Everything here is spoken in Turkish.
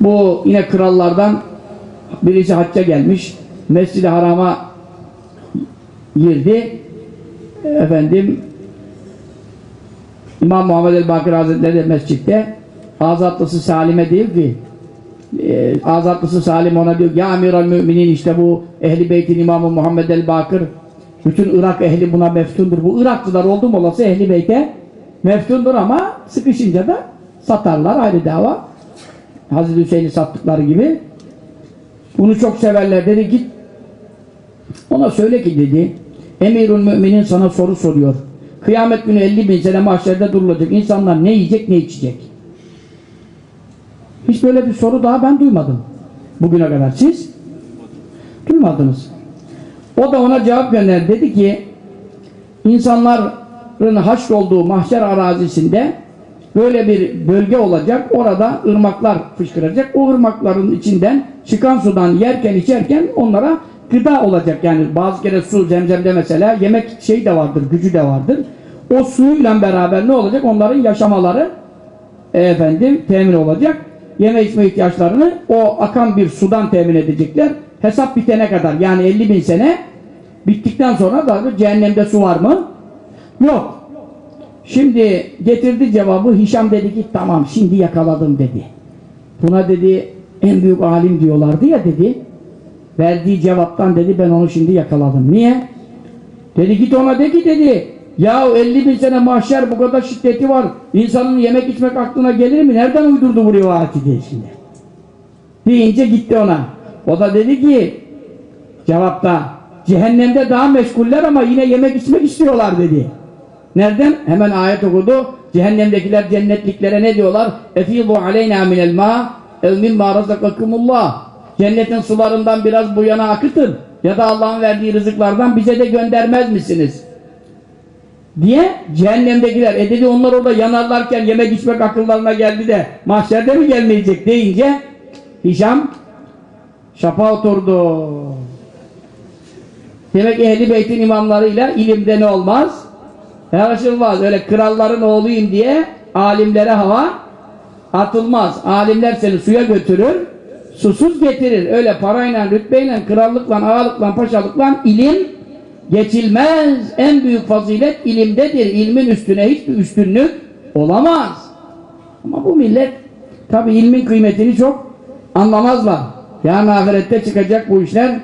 Bu yine krallardan birisi hacca gelmiş. Mescid-i Haram'a girdi. Efendim İmam Muhammed el-Bakir Hazretleri de mescitte azatlısı Salim'e diyor ki e, azatlısı Salim ona diyor ya amiral müminin işte bu ehli beytin imamı Muhammed el-Bakır bütün Irak ehli buna meftundur. Bu Iraklılar oldum olası ehli beyte meftundur ama sıkışınca da satarlar ayrı dava. Hazreti Hüseyin'i sattıkları gibi. Bunu çok severler. Dedi git ona söyle ki dedi Emirül Müminin sana soru soruyor. Kıyamet günü 50 bin sene mahşerde durulacak. İnsanlar ne yiyecek ne içecek? Hiç böyle bir soru daha ben duymadım. Bugüne kadar. Siz? Duymadınız. O da ona cevap gönderdi. Dedi ki insanların haşr olduğu mahşer arazisinde böyle bir bölge olacak. Orada ırmaklar fışkıracak. O ırmakların içinden çıkan sudan yerken içerken onlara gıda olacak. Yani bazı kere su zemzemde mesela yemek şeyi de vardır, gücü de vardır. O suyla beraber ne olacak? Onların yaşamaları e, efendim temin olacak. Yeme içme ihtiyaçlarını o akan bir sudan temin edecekler. Hesap bitene kadar yani 50 bin sene bittikten sonra da cehennemde su var mı? Yok. Şimdi getirdi cevabı Hişam dedi ki tamam şimdi yakaladım dedi. Buna dedi en büyük alim diyorlardı ya dedi. Verdiği cevaptan dedi ben onu şimdi yakaladım. Niye? Dedi git ona de ki dedi ya 50 bin sene mahşer bu kadar şiddeti var. İnsanın yemek içmek aklına gelir mi? Nereden uydurdu bu rivayeti diye şimdi. Deyince gitti ona. O da dedi ki cevapta cehennemde daha meşguller ama yine yemek içmek istiyorlar dedi. Nereden? Hemen ayet okudu. Cehennemdekiler cennetliklere ne diyorlar? Efidu aleyna minel ma ev mimma razakakumullah. Cennetin sularından biraz bu yana akıtın. Ya da Allah'ın verdiği rızıklardan bize de göndermez misiniz? Diye cehennemdekiler. E dedi onlar orada yanarlarken yemek içmek akıllarına geldi de mahşerde mi gelmeyecek deyince Hişam şapa oturdu. Demek ehli beytin imamlarıyla ilimde ne olmaz? Yarışılmaz. Öyle kralların oğluyum diye alimlere hava atılmaz. Alimler seni suya götürür, susuz getirir. Öyle parayla, rütbeyle, krallıkla, ağalıkla, paşalıkla ilim geçilmez. En büyük fazilet ilimdedir. İlmin üstüne hiçbir üstünlük olamaz. Ama bu millet tabi ilmin kıymetini çok anlamazlar. Yani ahirette çıkacak bu işler